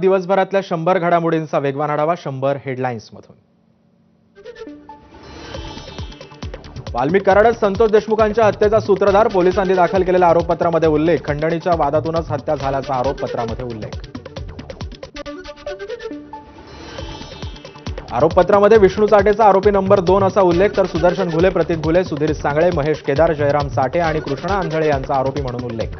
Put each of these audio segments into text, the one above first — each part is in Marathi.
दिवसभरातल्या शंभर घडामोडींचा वेगवान आढावा शंभर हेडलाईन्समधून वाल्मिक कराडच संतोष देशमुखांच्या हत्येचा सूत्रधार पोलिसांनी दाखल केलेल्या आरोपपत्रामध्ये उल्लेख. खंडणीच्या वादातूनच हत्या झाल्याचा आरोपपत्रामध्ये उल्लेख. आरोपपत्रामध्ये विष्णू चाटेचा आरोपी नंबर दोन असा उल्लेख तर सुदर्शन घुले प्रतीक घुले सुधीर सांगळे महेश केदार जयराम साठे आणि कृष्णा आंधळे यांचा आरोपी म्हणून उल्लेख.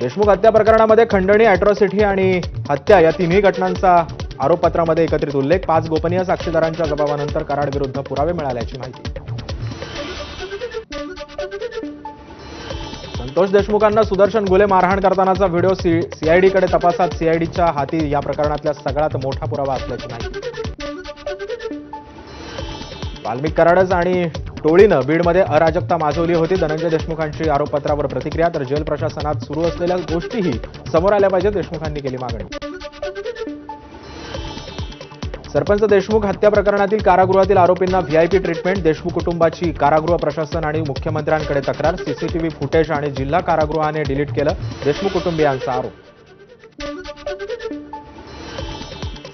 देशमुख हत्या प्रकरणामध्ये खंडणी अॅट्रॉसिटी आणि हत्या या तिन्ही घटनांचा आरोपपत्रामध्ये एकत्रित उल्लेख. पाच गोपनीय साक्षीदारांच्या जबाबानंतर कराड विरुद्ध पुरावे मिळाल्याची माहिती. संतोष देशमुखांना सुदर्शन गुले मारहाण करतानाचा व्हिडिओ सीआयडीकडे तपासात. सीआयडीच्या हाती या प्रकरणातल्या सगळ्यात मोठा पुरावा असल्याची माहिती. वाल्मिक कराडच आणि टोळीनं बीडमध्ये अराजकता माजवली होती. धनंजय देशमुखांची आरोपपत्रावर प्रतिक्रिया तर जेल प्रशासनात सुरू असलेल्या गोष्टीही समोर आल्या पाहिजेत देशमुखांनी केली मागणी. सरपंच देशमुख हत्या प्रकरणातील कारागृहातील आरोपींना व्हीआयपी ट्रीटमेंट देशमुख कुटुंबाची कारागृह प्रशासन आणि मुख्यमंत्र्यांकडे तक्रार सीसीटीव्ही फुटेज आणि जिल्हा कारागृहाने डिलीट केलं देशमुख कुटुंबियांचा आरोप.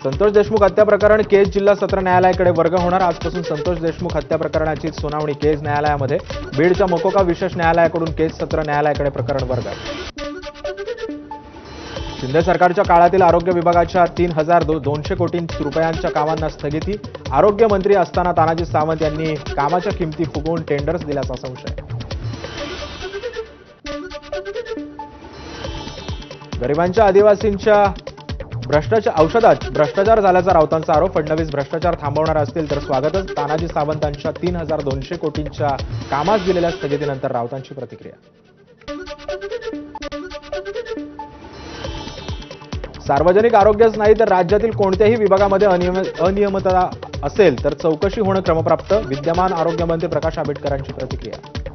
संतोष देशमुख हत्या प्रकरण केज जिल्हा सत्र न्यायालयाकडे वर्ग होणार. आजपासून संतोष देशमुख हत्या प्रकरणाची सुनावणी केज न्यायालयामध्ये. बीडच्या मोकोका विशेष न्यायालयाकडून केज सत्र न्यायालयाकडे प्रकरण वर्ग. शिंदे सरकारच्या काळातील आरोग्य विभागाच्या तीन हजार दोनशे कोटी रुपयांच्या कामांना स्थगिती. आरोग्यमंत्री असताना तानाजी सावंत यांनी कामाच्या किमती फुगवून टेंडर्स दिल्याचा संशय. गरिबांच्या आदिवासींच्या भ्रष्टाचार औषधात भ्रष्टाचार झाल्याचा राऊतांचा आरोप. फडणवीस भ्रष्टाचार थांबवणार असतील तर स्वागतच. तानाजी सावंतांच्या तीन हजार दोनशे कोटींच्या कामास दिलेल्या स्थगितीनंतर राऊतांची प्रतिक्रिया. सार्वजनिक आरोग्यच नाही तर राज्यातील कोणत्याही विभागामध्ये अनियम अनियमितता असेल तर चौकशी होणं क्रमप्राप्त. विद्यमान आरोग्यमंत्री प्रकाश आंबेडकरांची प्रतिक्रिया.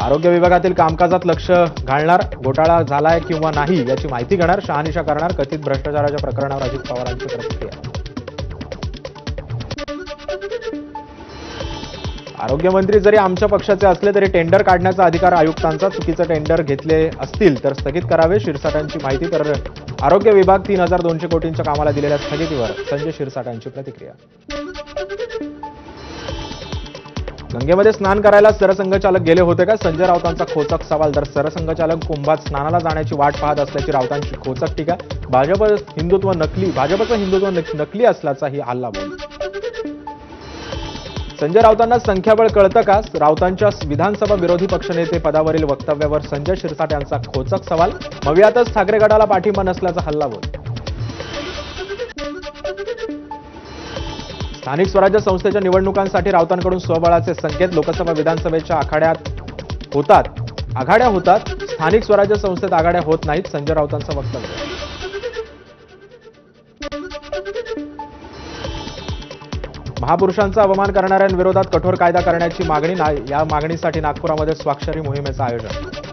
आरोग्य विभागातील कामकाजात लक्ष घालणार घोटाळा झालाय किंवा नाही याची माहिती घेणार शहानिशा करणार कथित भ्रष्टाचाराच्या प्रकरणावर अजित पवारांची प्रतिक्रिया. आरोग्यमंत्री जरी आमच्या पक्षाचे असले तरी टेंडर काढण्याचा अधिकार आयुक्तांचा चुकीचं टेंडर घेतले असतील तर स्थगित करावे शिरसाटांची माहिती तर आरोग्य विभाग तीन हजार दोनशे कोटींच्या कामाला दिलेल्या स्थगितीवर संजय शिरसाटांची प्रतिक्रिया. गंगेमध्ये स्नान करायला सरसंघचालक गेले होते का? संजय राऊतांचा खोचक सवाल. तर सरसंघचालक कुंभात स्नानाला जाण्याची वाट पाहत असल्याची राऊतांची खोचक टीका. भाजप हिंदुत्व नकली भाजपचं हिंदुत्व नकली असल्याचाही हल्ला बोल. संजय राऊतांना संख्याबळ कळतं का? राऊतांच्या विधानसभा विरोधी पक्षनेते पदावरील वक्तव्यावर संजय शिरसाट यांचा खोचक सवाल. मवियातच ठाकरे गटाला पाठिंबा नसल्याचा हल्ला स्थानिक स्वराज्य संस्थेच्या निवडणुकांसाठी राऊतांकडून स्वबळाचे संकेत लोकसभा विधानसभेच्या आखाड्यात होतात. आघाड्या होतात स्थानिक स्वराज्य संस्थेत आघाड्या होत नाहीत संजय राऊतांचं वक्तव्य. महापुरुषांचा अवमान करणाऱ्यांविरोधात कठोर कायदा करण्याची मागणी या मागणीसाठी नागपुरामध्ये स्वाक्षरी मोहिमेचं आयोजन.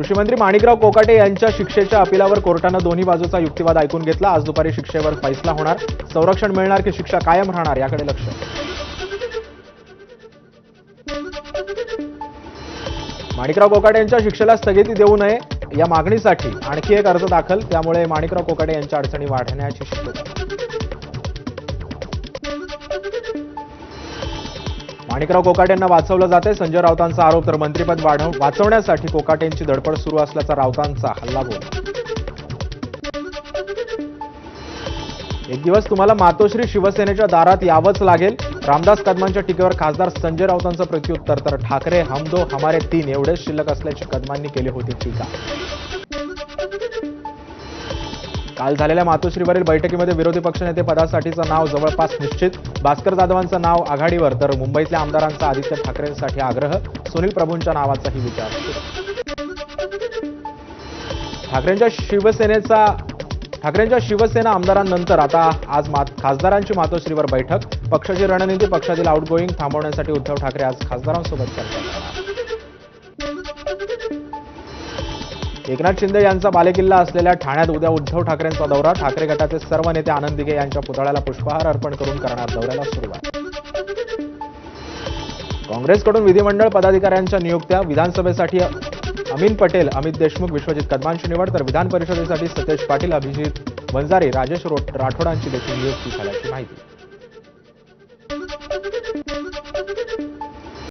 कृषीमंत्री माणिकराव कोकाटे यांच्या शिक्षेच्या अपिलावर कोर्टानं दोन्ही बाजूचा युक्तिवाद ऐकून घेतला. आज दुपारी शिक्षेवर फैसला होणार. संरक्षण मिळणार की शिक्षा कायम राहणार याकडे लक्ष. माणिकराव कोकाटे यांच्या शिक्षेला स्थगिती देऊ नये या मागणीसाठी आणखी एक अर्ज दाखल. त्यामुळे माणिकराव कोकाटे यांच्या अडचणी वाढण्याची शक्यता. माणिकराव कोकाटेंना वाचवलं जाते संजय राऊतांचा आरोप तर मंत्रिपद वाढव वाचवण्यासाठी कोकाटेंची धडपड सुरू असल्याचा राऊतांचा हल्लाबोल एक दिवस तुम्हाला मातोश्री शिवसेनेच्या दारात यावंच लागेल. रामदास कदमांच्या टीकेवर खासदार संजय राऊतांचं प्रत्युत्तर तर ठाकरे हमदो हमारे तीन एवढेच शिल्लक असल्याची कदमांनी केली होती टीका. काल झालेल्या मातोश्रीवरील बैठकीमध्ये विरोधी पक्षनेते पदासाठीचं नाव जवळपास निश्चित. भास्कर जाधवांचं नाव आघाडीवर तर मुंबईतल्या आमदारांचा आदित्य ठाकरेंसाठी आग्रह सुनील प्रभूंच्या नावाचाही विचार. ठाकरेंच्या शिवसेनेचा ठाकरेंच्या शिवसेना आमदारांनंतर आता आज मात खासदारांची मातोश्रीवर बैठक. पक्षाची रणनीती पक्षातील आउटगोईंग थांबवण्यासाठी उद्धव ठाकरे आज खासदारांसोबत चर्चा करणार एकनाथ शिंदे यांचा बालेकिल्ला असलेल्या ठाण्यात उद्या उद्धव ठाकरेंचा दौरा. ठाकरे गटाचे सर्व नेते आनंद दिघे यांच्या पुतळ्याला पुष्पहार अर्पण करून करणार दौऱ्याला सुरुवात. काँग्रेसकडून विधिमंडळ पदाधिकाऱ्यांच्या नियुक्त्या विधानसभेसाठी अमीन पटेल अमित देशमुख विश्वजित कदमांची निवड तर विधान परिषदेसाठी सतेज पाटील अभिजित वंजारी राजेश राठोडांची देखील नियुक्ती झाल्याची माहिती.